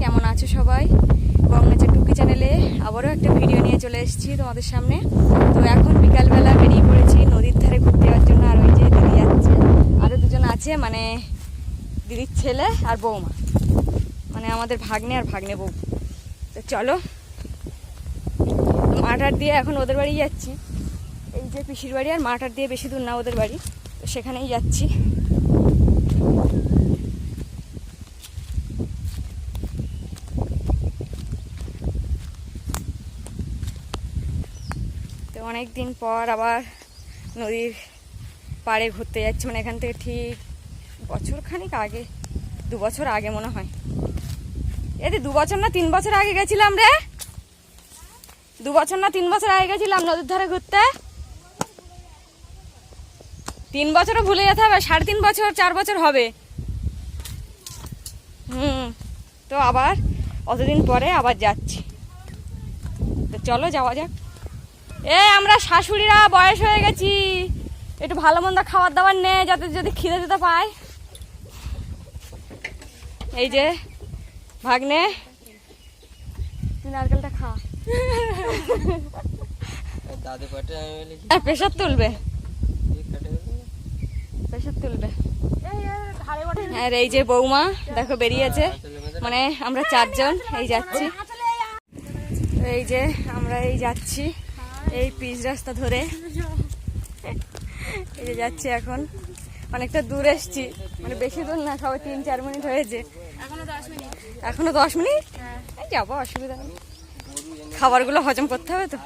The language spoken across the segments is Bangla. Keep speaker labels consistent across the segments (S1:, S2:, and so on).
S1: কেমন আছো সবাই? গঙ্গা টুকি চ্যানেলে আবারও একটা ভিডিও নিয়ে চলে এসেছি তোমাদের সামনে। তো এখন বিকালবেলা বেরিয়ে পড়েছি নদীর ধারে ঘুরতে যাওয়ার জন্য, আর ওই যে দিদি যাচ্ছে। আরও দুজন আছে মানে দিদির ছেলে আর বৌমা। মানে আমাদের ভাগ্নে আর ভাগ্নে বউ। তো চলো মাঠার দিয়ে এখন ওদের বাড়ি যাচ্ছি। এই যে পিসির বাড়ি, আর মাঠার দিয়ে বেশি দূর না ওদের বাড়ি। তো সেখানেই যাচ্ছি। অনেক দিন পর আবার নদীর পাড়ে ঘুরতে যাচ্ছি মানে এখান থেকে ঠিক বছর খানিক আগে, দু বছর আগে মনে হয়। এতে দু বছর না তিন বছর আগে গেছিলাম রে। দু বছর না তিন বছর আগে গেছিলাম নদীর ধারে ঘুরতে। তিন বছরও ভুলে যেতে হবে, সাড়ে তিন বছর, চার বছর হবে। হুম, তো আবার অতদিন পরে আবার যাচ্ছি। তো চলো যাওয়া যাক। এ আমরা শাশুড়িরা বয়স হয়ে গেছি। একটু ভালো মন্দ খাবার দাবার নে যাতে যদি খিদে দিতে পায়। এই যে ভাগ্নে। তুই নারকেলটা খা। প্রেশার তুলবে? প্রেশার তুলবে। আর এই যে বৌমা দেখো বেরিয়েছে। মানে আমরা চারজন এই যাচ্ছি। এই যে আমরা এই যাচ্ছি। এই পিচ রাস্তা ধরে। এই যে যাচ্ছি এখন। অনেকটা দূর এসছি। মানে বেশি দূর না সবাই তিন চার মিনিট হয়েছে। এখনও দশ মিনিট। এই যাব অসুবিধা নেই। খাবারগুলো হজম করতে হবে তো?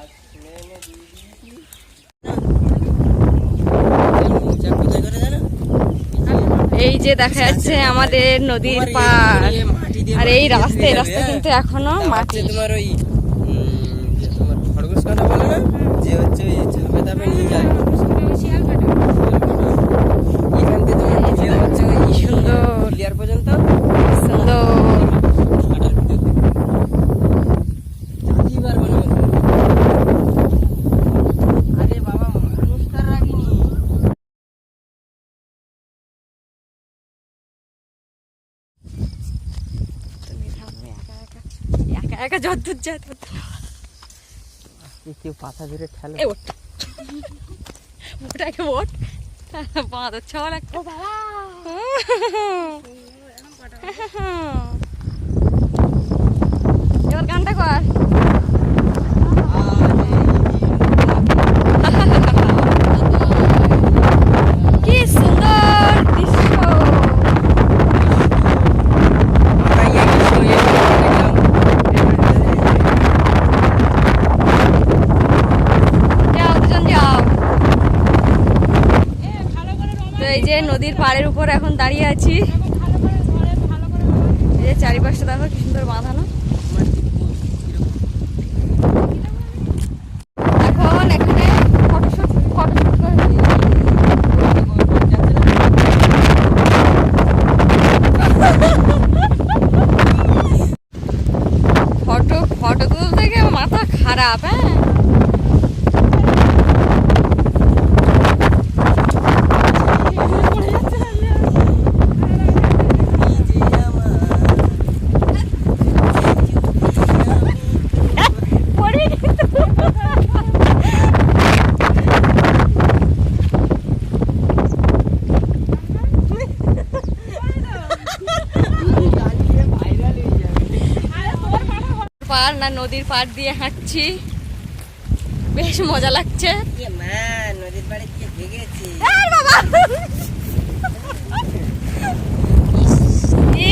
S1: এই যে দেখা যাচ্ছে আমাদের নদীর পাড়। আর এই
S2: দিয়ে
S1: রাস্তা এই
S2: যাবে,
S1: রাস্তা
S2: হ্যাঁ?
S1: কিন্তু
S2: এখনও
S1: মাটি।
S2: তোমার ওই তোমার বলে না যে হচ্ছে ওই ধাপে ধাপে নিয়ে যায়। এখান থেকে তোমার হচ্ছে ওই
S1: সুন্দর।
S2: ক্লিয়ার পর্যন্ত।
S1: সুন্দর। একা একা যদ্দূর যায়
S2: কেউ পাতা ধরে ঠেলে?
S1: ওটাকে ওট বাঁধা ছাওয়া লাগতো এবার গানটা কর কি সুন্দর দৃশ্য যাও দুজন যাও তো এই যে নদীর পাড়ের উপর এখন দাঁড়িয়ে আছি। এই যে চারিপাশটা দেখো, কি সুন্দর বাঁধানো। ফটো ফটো তুলতে গিয়ে মাথা খারাপ হ্যাঁ পড়ে গেছে। পার না নদীর পাড় দিয়ে হাঁটছি। বেশ মজা লাগছে।
S2: নদীর বাড়ি গিয়ে
S1: বাবা!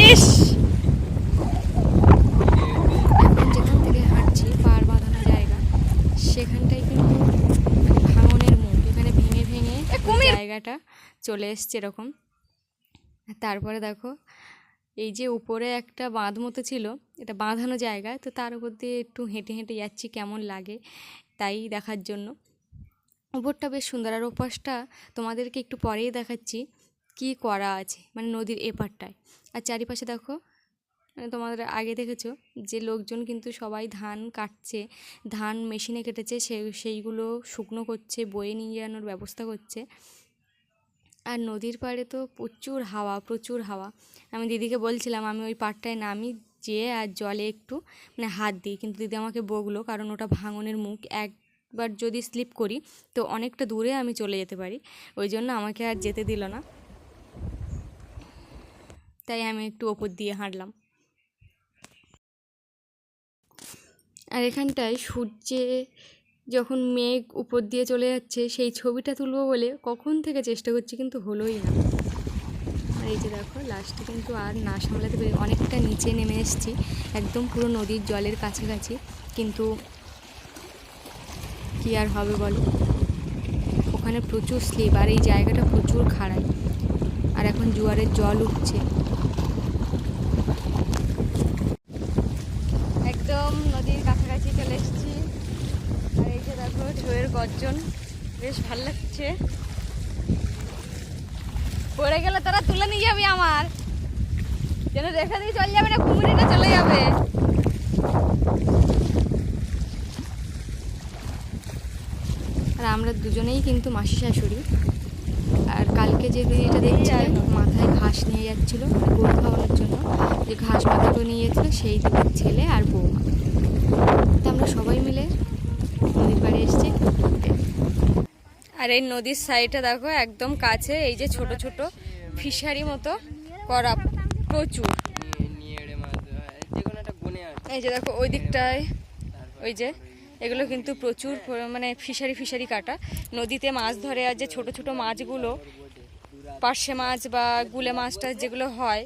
S1: ইস! এখন যেখান থেকে হাঁটছি পার বাঁধানো জায়গা সেখানটাই কিন্তু মানে ভাঙনের মুখ এখানে ভেঙে ভেঙে জায়গাটা চলে এসছে এরকম। তারপরে দেখো এই যে উপরে একটা বাঁধ মতো ছিল, এটা বাঁধানো জায়গা, তো তার উপর দিয়ে একটু হেঁটে হেঁটে যাচ্ছি কেমন লাগে তাই দেখার জন্য। উপরটা বেশ সুন্দর, আর ওপাশটা তোমাদেরকে একটু পরেই দেখাচ্ছি কি করা আছে মানে নদীর এপারটায় আর চারিপাশে দেখো মানে তোমাদের আগে দেখেছ যে লোকজন কিন্তু সবাই ধান কাটছে, ধান মেশিনে কেটেছে, সে, সেইগুলো শুকনো করছে, বয়ে নিয়ে যাওয়ানোর ব্যবস্থা করছে। আর নদীর পাড়ে তো প্রচুর হাওয়া প্রচুর হাওয়া। আমি দিদিকে বলছিলাম, আমি ওই পাড়টায় নামি, যেয়ে আর জলে একটু মানে হাত দিই। কিন্তু দিদি আমাকে বকলো, কারণ ওটা ভাঙনের মুখ। একবার যদি স্লিপ করি, তো অনেকটা দূরে আমি চলে যেতে পারি। ওই জন্য আমাকে আর যেতে দিল না। তাই আমি একটু ওপর দিয়ে হাঁটলাম। আর এখানটায় সূর্যে যখন মেঘ উপর দিয়ে চলে যাচ্ছে, সেই ছবিটা তুলবো বলে কখন থেকে চেষ্টা করছি কিন্তু হলোই না। আর এই যে দেখো লাস্টে কিন্তু আর না সামলাতে পেরে অনেকটা নিচে নেমে এসেছি। একদম পুরো নদীর জলের কাছাকাছি। কিন্তু কি আর হবে বলো? ওখানে প্রচুর স্লিপ, আর এই জায়গাটা প্রচুর খাড়াই। আর এখন জোয়ারের জল উঠছে একদম নদীর কাছাকাছি চলে এসেছি আর এই যে দেখো ঢেউয়ের গর্জন বেশ ভালো লাগছে। পড়ে গেলে তারা তুলে নিয়ে যাবি আমার। যেন রেখে দিয়ে চলে যাবে না কুমিরিটা চলে যাবে। আর আমরা দুজনেই কিন্তু মাসি শাশুড়ি আর কালকে যে দিদিটা দেখছিলেন মাথায় ঘাস নিয়ে যাচ্ছিল গরু খাওয়ানোর জন্য। যে ঘাস মাথাটা নিয়ে যাচ্ছিল সেই দিদির ছেলে আর বৌমা। তো আমরা সবাই মিলে নদীর পাড়ে এসেছি ঘুরতে আর এই নদীর সাইডটা দেখো, একদম কাছে, এই যে ছোট ছোট ফিশারি মতো করা, প্রচুর। এই যে দেখো, ওই দিকটায়, ওই যে, এগুলো কিন্তু প্রচুর মানে ফিশারি ফিশারি কাটা। নদীতে মাছ ধরে আর যে ছোট ছোট মাছগুলো, পার্শে মাছ বা গুলে মাছটা যেগুলো হয়,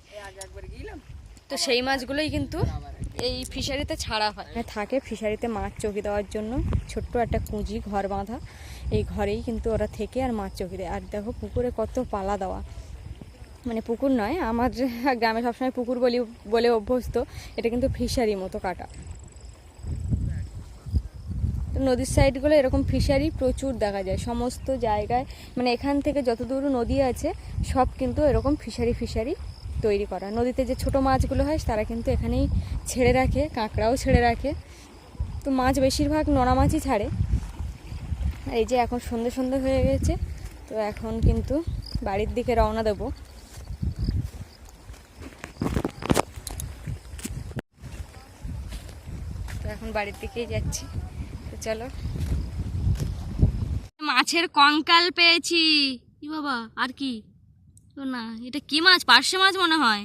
S1: তো সেই মাছগুলোই কিন্তু এই ফিশারিতে ছাড়া হয়। থাকে ফিশারিতে মাছ চকি দেওয়ার জন্য। ছোট্ট একটা কুঁজি, ঘর বাঁধা। এই ঘরেই কিন্তু ওরা থেকে আর মাছ চোখে দেয়। আর দেখো পুকুরে কত পালা দেওয়া। মানে পুকুর নয়, আমার গ্রামে সবসময় পুকুর বলি, বলে অভ্যস্ত। এটা কিন্তু ফিশারি মতো কাটা। তো নদীর সাইডগুলো এরকম ফিশারি প্রচুর দেখা যায়। সমস্ত জায়গায় মানে এখান থেকে যত দূর নদী আছে, সব কিন্তু এরকম ফিশারি ফিশারি তৈরি করা। নদীতে যে ছোট মাছগুলো হয়, তারা কিন্তু এখানেই ছেড়ে রাখে, কাঁকড়াও ছেড়ে রাখে। তো মাছ বেশিরভাগ নোনা মাছই ছাড়ে। এই যে এখন সন্ধে সন্ধে হয়ে গেছে তো এখন কিন্তু বাড়ির দিকে রওনা দেবো। তো এখন বাড়ির দিকেই যাচ্ছি। তো চলো। মাছের কঙ্কাল পেয়েছি। কি বাবা আর কি? তো না এটা কি মাছ? পার্শে মাছ মনে হয়।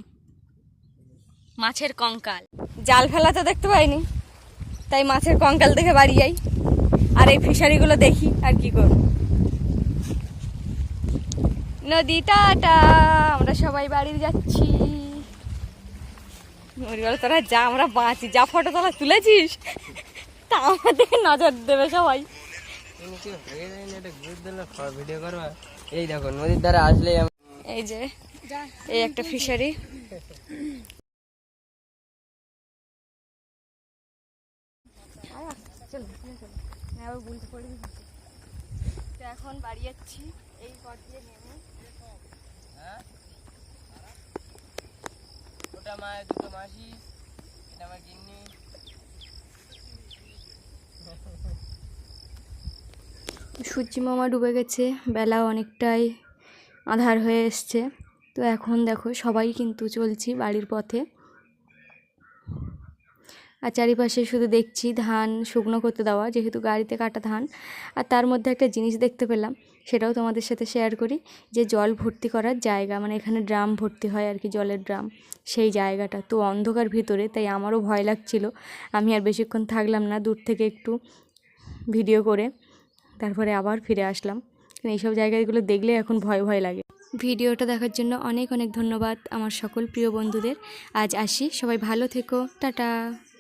S1: মাছের কঙ্কাল। জাল ফেলা তো দেখতে পাইনি তাই মাছের কঙ্কাল দেখে বাড়ি যাই। আর এই ফিশারিগুলো দেখি আর কি করব। নদী টাটা আমরা সবাই বাড়ি যাচ্ছি। মরিবাল তোরা যা আমরা বাঁচি। যা ফটো তোরা তুলেছিস? তা আমাদের নজর দেবে সবাই।
S2: এই দেখো নদীর ধারে আসলে
S1: এই যে এই একটা ফিশারি। তো এখন বাড়ি যাচ্ছি এই পথ দিয়ে নেমে।
S2: ওটা মা দুটো মাসি এটা আমার গিন্নি।
S1: সূর্যি মামা ডুবে গেছে বেলা অনেকটাই আধার হয়ে এসছে। তো এখন দেখো সবাই কিন্তু চলছি বাড়ির পথে। আর চারিপাশে শুধু দেখছি ধান শুকনো করতে দেওয়া, যেহেতু গাড়িতে কাটা ধান। আর তার মধ্যে একটা জিনিস দেখতে পেলাম, সেটাও তোমাদের সাথে শেয়ার করি, যে জল ভর্তি করার জায়গা মানে এখানে ড্রাম ভর্তি হয় আর কি, জলের ড্রাম, সেই জায়গাটা তো অন্ধকার ভিতরে, তাই আমারও ভয় লাগছিল। আমি আর বেশিক্ষণ থাকলাম না, দূর থেকে একটু ভিডিও করে, তারপরে আবার ফিরে আসলাম। এইসব জায়গাগুলো দেখলে এখন ভয় ভয় লাগে। ভিডিওটা দেখার জন্য অনেক অনেক ধন্যবাদ আমার সকল প্রিয় বন্ধুদের। আজ আসি, সবাই ভালো থেকো, টাটা।